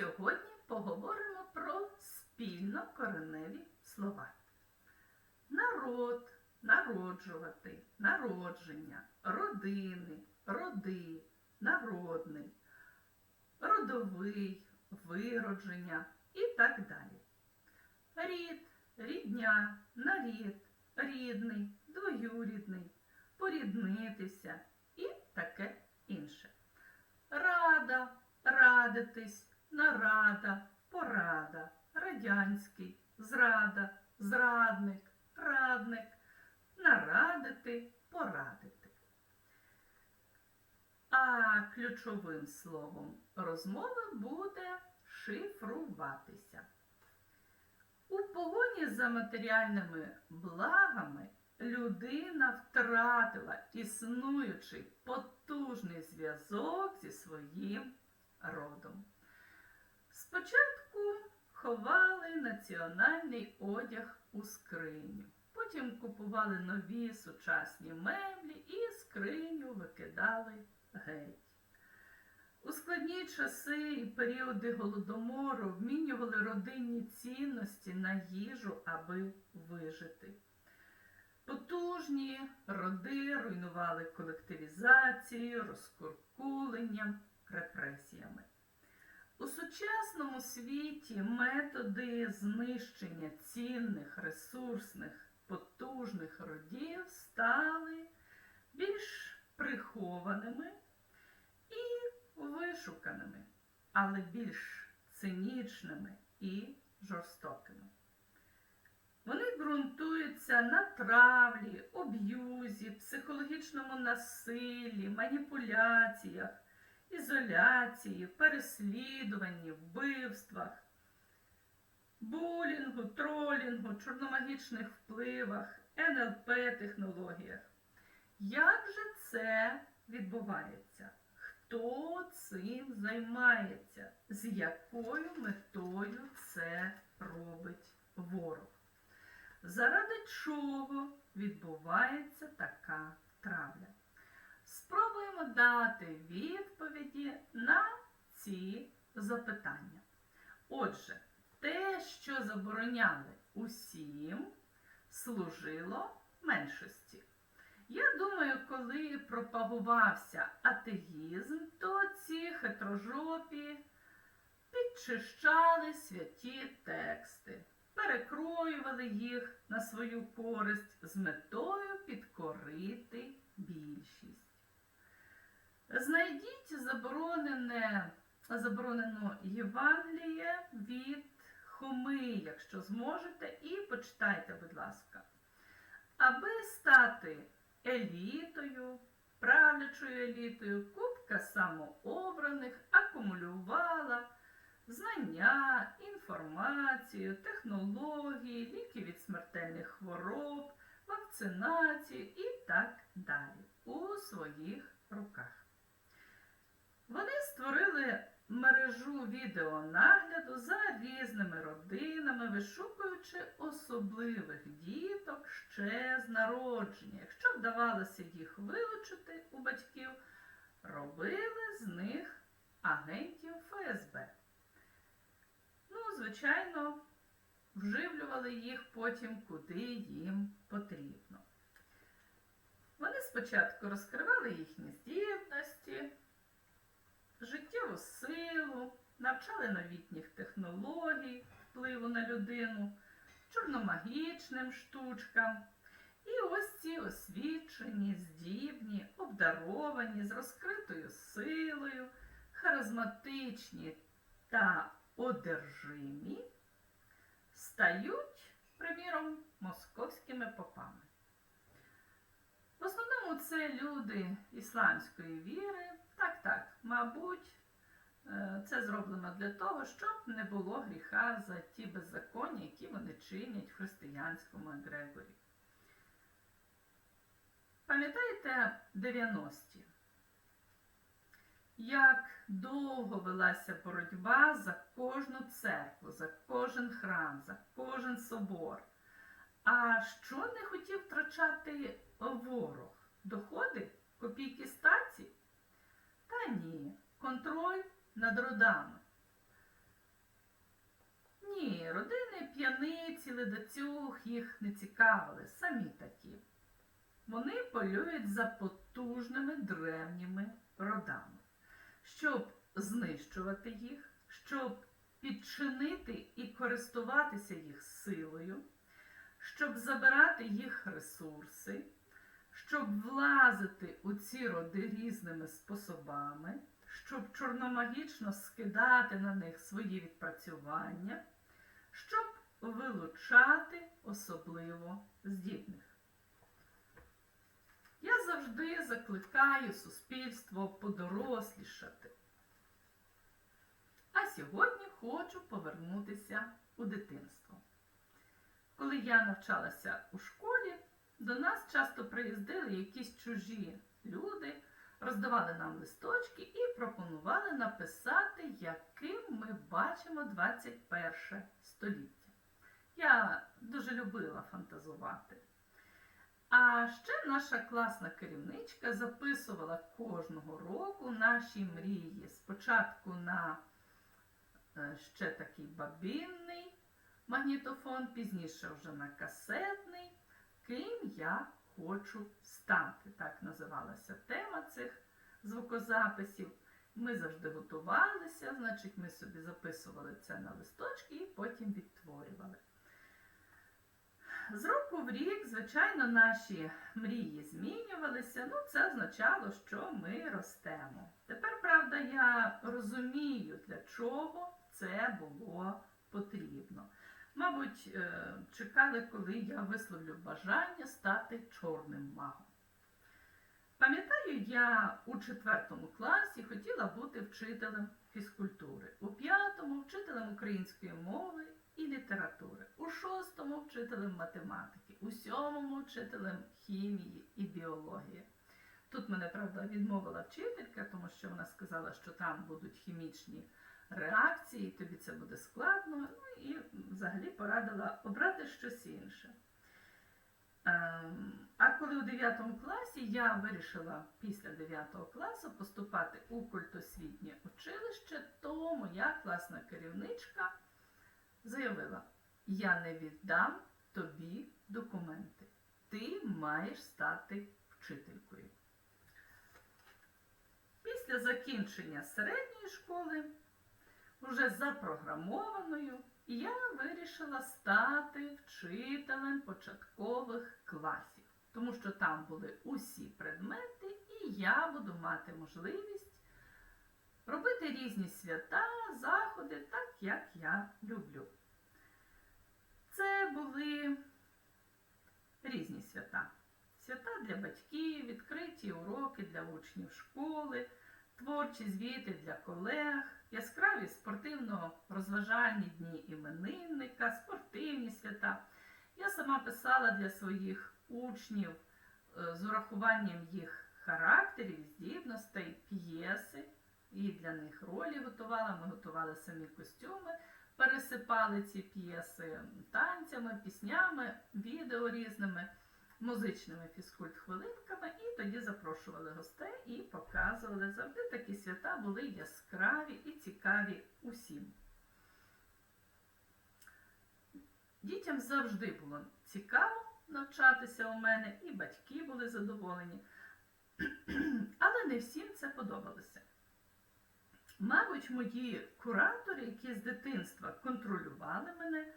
Сьогодні поговоримо про спільно кореневі слова. Народ, народжувати, народження, родини, роди, народний, родовий, виродження і так далі. Рід, рідня, нарід, рідний, двоюрідний, поріднитися і таке інше. Рада, радитись, нарада, порада, радянський, зрада, зрадник, радник, нарадити, порадити. А ключовим словом розмови буде шифруватися. У погоні за матеріальними благами людина втратила існуючий потужний зв'язок зі своїм родом. Спочатку ховали національний одяг у скриню, потім купували нові сучасні меблі і скриню викидали геть. У складні часи і періоди голодомору вмінювали родинні цінності на їжу, аби вижити. Потужні роди руйнували колективізацією, розкуркуленням, репресіями. У сучасному світі методи знищення цінних, ресурсних, потужних родів стали більш прихованими і вишуканими, але більш цинічними і жорстокими. Вони ґрунтуються на травлі, об'юзі, психологічному насиллі, маніпуляціях, ізоляції, переслідуванні, вбивствах, булінгу, тролінгу, чорномагічних впливах, НЛП-технологіях. Як же це відбувається? Хто цим займається? З якою метою це робить ворог? Заради чого відбувається така травля? Спробуємо дати відповіді на ці запитання. Отже, те, що забороняли усім, служило меншості. Я думаю, коли пропагувався атеїзм, то ці хитрожопі підчищали святі тексти, перекроювали їх на свою користь з метою підкорити більшість. Знайдіть заборонене, заборонено Євангеліє від Хоми, якщо зможете, і почитайте, будь ласка. Аби стати елітою, правлячою елітою, купка самообраних акумулювала знання, інформацію, технології, ліки від смертельних хвороб, вакцинацію і так далі у своїх руках. Вони створили мережу відеонагляду за різними родинами, вишукуючи особливих діток ще з народження. Якщо вдавалося їх вилучити у батьків, робили з них агентів ФСБ. Ну, звичайно, вживлювали їх потім, куди їм потрібно. Вони спочатку розкривали їхні здібності, життєву силу, навчали новітніх технологій, впливу на людину, чорномагічним штучкам. І ось ці освічені, здібні, обдаровані, з розкритою силою, харизматичні та одержимі стають, приміром, московськими попами. В основному це люди ісламської віри. Так, так, мабуть, е, це зроблено для того, щоб не було гріха за ті беззаконня, які вони чинять в християнському егрегорі. Пам'ятаєте 90-ті? Як довго велася боротьба за кожну церкву, за кожен храм, за кожен собор. А що не хотів втрачати ворог? Доходи, копійки стаці? Ні, контроль над родами. Ні, родини п'яниці, ледацюг їх не цікавили, самі такі. Вони полюють за потужними древніми родами, щоб знищувати їх, щоб підчинити і користуватися їх силою, щоб забирати їх ресурси, щоб влазити у ці роди різними способами, щоб чорномагічно скидати на них свої відпрацювання, щоб вилучати особливо здібних. Я завжди закликаю суспільство подорослішати. А сьогодні хочу повернутися у дитинство. Коли я навчалася у школі, до нас часто приїздили якісь чужі люди, роздавали нам листочки і пропонували написати, яким ми бачимо 21 століття. Я дуже любила фантазувати. А ще наша класна керівничка записувала кожного року наші мрії. Спочатку на е, ще такий бабінний магнітофон, пізніше вже на касетний. Ким я хочу стати. Так називалася тема цих звукозаписів. Ми завжди готувалися, значить, ми собі записували це на листочки і потім відтворювали. З року в рік, звичайно, наші мрії змінювалися. Ну, це означало, що ми ростемо. Тепер, правда, я розумію, для чого це було потрібно. Мабуть, е, чекали, коли я висловлю бажання стати чорним магом. Пам'ятаю, я у четвертому класі хотіла бути вчителем фізкультури, у п'ятому вчителем української мови і літератури, у шостому вчителем математики, у сьомому вчителем хімії і біології. Тут мене, правда, відмовила вчителька, тому що вона сказала, що там будуть хімічні реакції, тобі це буде складно. Ну і взагалі порадила обрати щось інше. Ем, А коли у 9 класі я вирішила після 9 класу поступати у культосвітнє училище, то моя класна керівничка заявила: Я не віддам тобі документи. Ти маєш стати вчителькою. Після закінчення середньої школи, вже запрограмованою, я вирішила стати вчителем початкових класів, тому що там були усі предмети, і я буду мати можливість робити різні свята, заходи, так як я люблю. Це були різні свята. Свята для батьків, відкриті уроки для учнів школи, творчі звіти для колег, яскраві спортивно-розважальні дні іменинника, спортивні свята. Я сама писала для своїх учнів е, з урахуванням їх характерів, здібностей, п'єси. І для них ролі готувала. Ми готували самі костюми, пересипали ці п'єси танцями, піснями, відео різними, музичними фізкульт-хвилинками, і тоді запрошували гостей і показували. Завжди такі свята були яскраві і цікаві усім. Дітям завжди було цікаво навчатися у мене, і батьки були задоволені. Але не всім це подобалося. Мабуть, мої куратори, які з дитинства контролювали мене,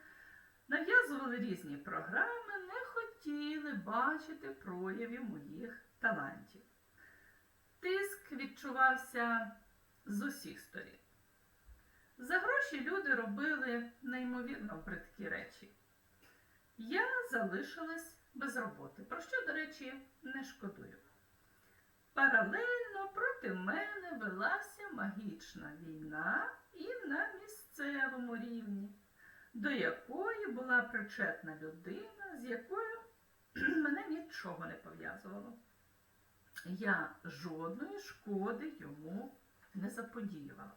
нав'язували різні програми, не хотіли бачити проявів моїх талантів. Тиск відчувався з усіх сторін. За гроші люди робили неймовірно бридкі речі. Я залишилась без роботи, про що, до речі, не шкодую. Паралельно проти мене велася магічна війна і на місцевому рівні, до якої була причетна людина, з якою мене нічого не пов'язувало. Я жодної шкоди йому не заподіювала.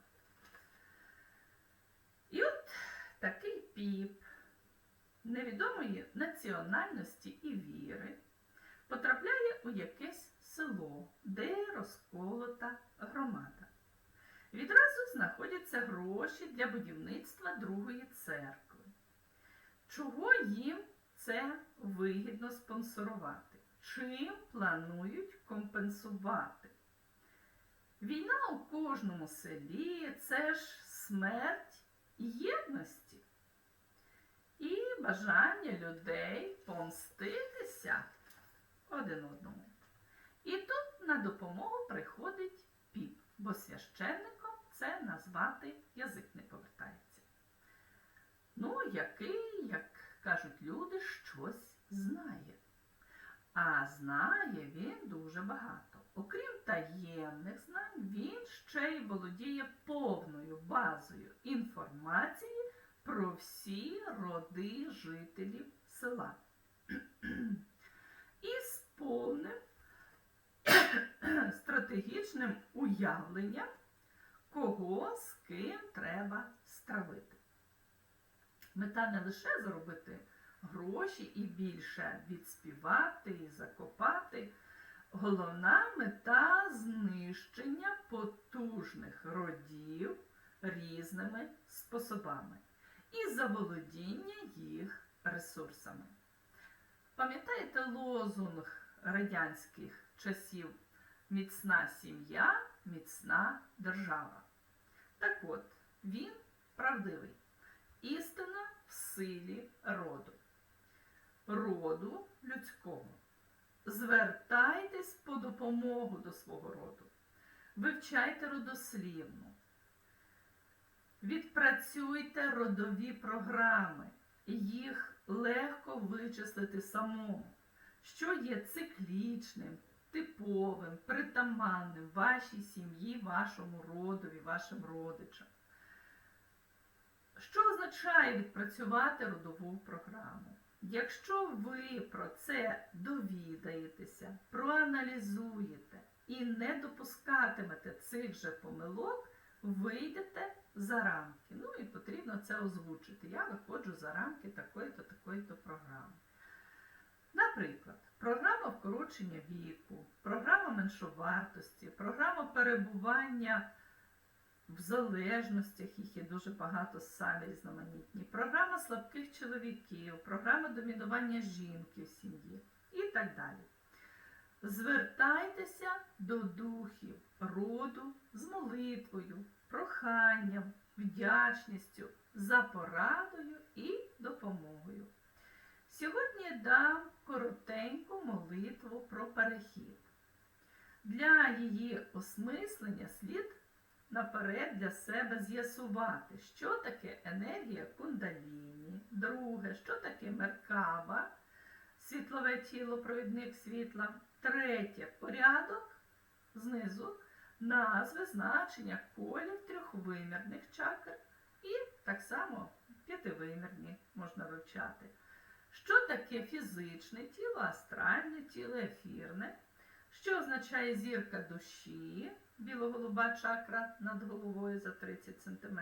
І от такий піп невідомої національності і віри потрапляє у якесь село, де розколота громада. Відразу знаходяться гроші для будівництва другої церкви. чого їм це вигідно спонсорувати? Чим планують компенсувати? Війна у кожному селі це ж смерть єдності і бажання людей помститися один одному. І тут на допомогу приходить піп, бо священником це назвати язик не повертається. Ну, який, як кажуть люди, щось знає. А знає він дуже багато. Окрім таємних знань, він ще й володіє повною базою інформації про всі роди жителів села. І з повним стратегічним уявленням, кого з ким треба стравити. Мета не лише заробити гроші і більше відспівати і закопати. Головна мета знищення потужних родів різними способами і заволодіння їх ресурсами. Пам'ятаєте лозунг радянських часів міцна сім'я, міцна держава? Так от, він правдивий. Істина в силі роду, роду людського. Звертайтесь по допомогу до свого роду. Вивчайте родослівну. Відпрацюйте родові програми. Їх легко вичислити самому, що є циклічним, типовим, притаманним вашій сім'ї, вашому родові, вашим родичам. Що означає відпрацювати родову програму? Якщо ви про це довідаєтеся, проаналізуєте і не допускатимете цих же помилок, вийдете за рамки. Ну і потрібно це озвучити. Я виходжу за рамки такої-то, такої-то програми. Наприклад, програма вкорочення віку, програма меншовартості, програма перебування в залежностях, їх є дуже багато самі різноманітні, програма слабких чоловіків, програма домінування жінки в сім'ї і так далі. Звертайтеся до духів роду з молитвою, проханням, вдячністю, за порадою і допомогою. Сьогодні я дам коротеньку молитву про перехід. Для її осмислення слід наперед для себе з'ясувати, що таке енергія кундаліні, друге, що таке меркаба, світлове тіло, провідник світла, третє порядок знизу, назви, значення, колір трьохвимірних чакр і так само п'ятивимірні можна вивчати. Що таке фізичне тіло, астральне тіло, ефірне, що означає зірка душі, біло-голуба чакра над головою за 30 см.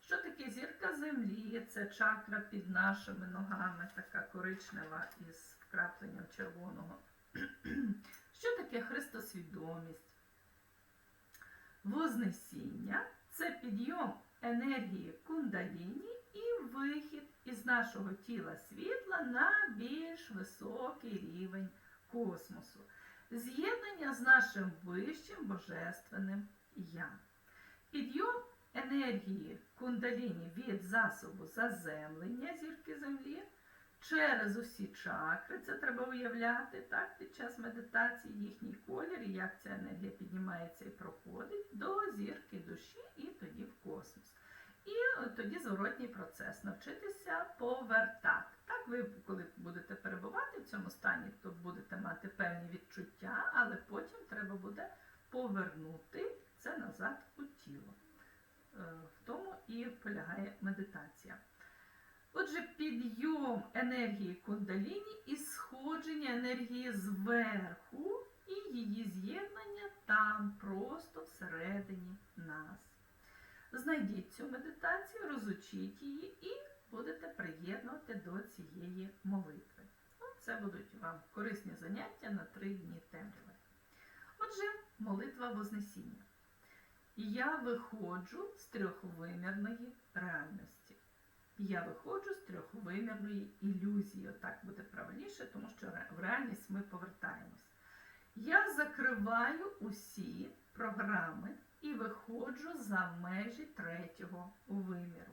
Що таке зірка землі? Це чакра під нашими ногами, така коричнева із вкрапленням червоного. Що таке христосвідомість? Вознесіння це підйом енергії кундаліні і вихід із нашого тіла світла на більш високий рівень космосу з'єднання з нашим вищим божественним я. Підйом енергії кундаліні від засобу заземлення зірки землі через усі чакри, це треба уявляти так, під час медитації їхній колір, і як ця енергія піднімається і проходить до зірки душі і тоді в космос. І тоді зворотній процес навчитися повертати. Так, ви, коли будете перебувати в цьому стані, то будете мати певні відчуття, але потім треба буде повернути це назад у тіло. Е, В тому і полягає медитація. Отже, підйом енергії кундаліні і сходження енергії зверху, і її з'єднання там, просто всередині нас. Знайдіть цю медитацію, розучіть її і будете приєднувати до цієї молитви. Ну, Це будуть вам корисні заняття на три дні темряви. Отже, молитва Вознесіння. Я виходжу з трьохвимірної реальності. Я виходжу з трьохвимірної ілюзії. Отак буде правильніше, тому що в реальність ми повертаємось. Я закриваю усі програми і виходжу за межі третього виміру.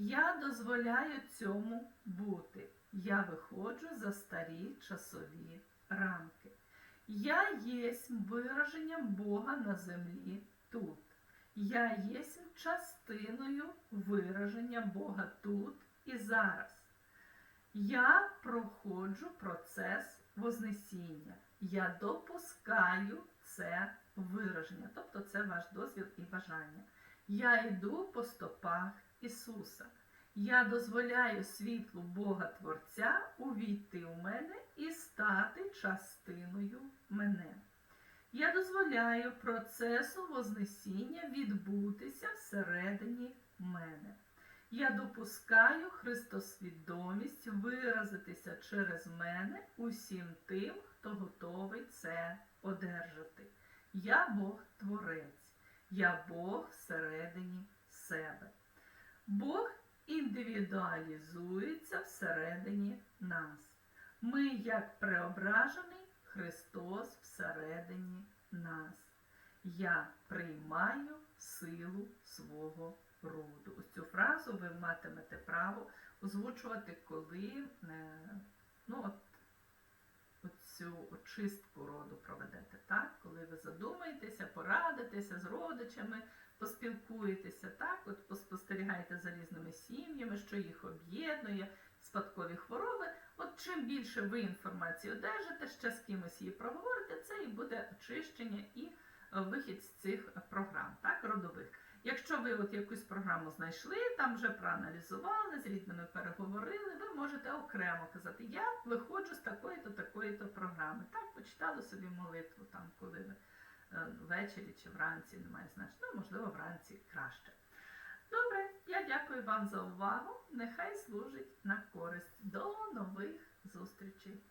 Я дозволяю цьому бути. Я виходжу за старі часові рамки. Я єсмь вираженням Бога на землі тут. Я єсмь частиною вираження Бога тут і зараз. Я проходжу процес Вознесіння. Я допускаю це вираження, тобто це ваш дозвіл і бажання. Я йду по стопах Ісуса. Я дозволяю світлу Бога Творця увійти в мене і стати частиною мене. Я дозволяю процесу Вознесіння відбутися всередині мене. Я допускаю Христосвідомість виразитися через мене усім тим, хто готовий це одержати. Я Бог Творець, я Бог всередині себе. Бог індивідуалізується всередині нас. Ми, як преображений Христос всередині нас. Я приймаю силу свого роду. Ось цю фразу ви матимете право озвучувати, коли е, ну, от, оцю очистку роду проведете, так? Коли ви задумаєтеся, порадитеся з родичами, поспілкуєтеся, так? От поспостерігаєте за різними сім'ями, що їх об'єднує, спадкові хвороби. От чим більше ви інформації одержите, ще з кимось її проговорите, це і буде очищення і вихід з цих програм, так, родових. Якщо ви от якусь програму знайшли, там вже проаналізували, з рідними переговорили, ви можете окремо казати, я виходжу з такої-то, такої-то програми. Так, почитали собі молитву, там, коли ви ввечері чи вранці, немає значення, ну, можливо, вранці краще. Добре, я дякую вам за увагу. Нехай служить на користь. До нових зустрічей.